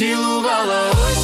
цілувала.